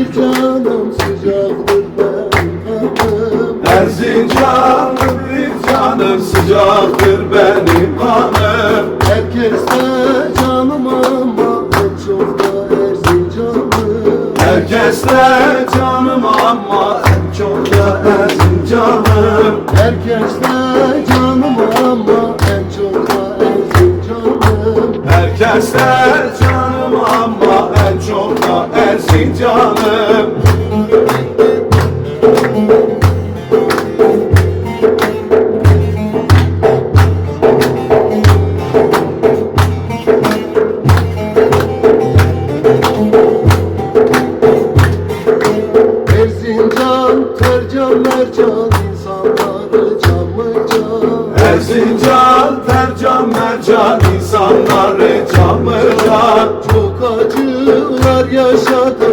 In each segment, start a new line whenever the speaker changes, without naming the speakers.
Erzincan'ım sıcaktır benim hanım.
Erzincan'ım bir canım sıcaktır benim hanım.
Herkes de canım ama en çok da Erzincan'ım.
Herkes de canım ama en çok da Erzincan'ım.
Herkes de canım Erzincanım
Erzincan, tercan, mercan insanları can.
Erzincan, tercan, mercan insanları canlılar
Çok acılar yaşadım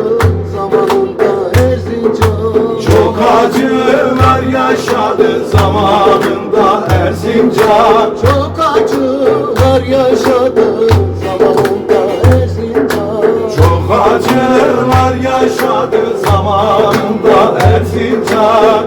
yaşadı zamanında Erzincan.
Çok acılar yaşadım zamanında Erzincan.
Çok acılar yaşadı zamanında Erzincan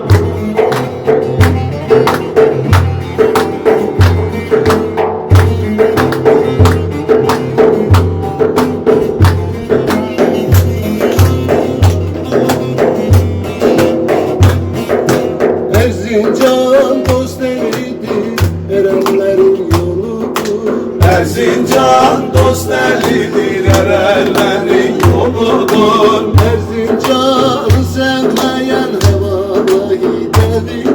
Elidir erenlerin yoludur
Erzincan'ı sevmeyen hevada delidir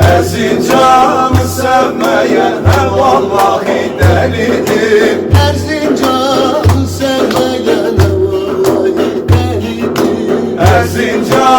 Erzincan'ı sevmeyen her vallahi delidir.
Erzincan'ı sevmeyen vallahi delidir
Erzincan'ı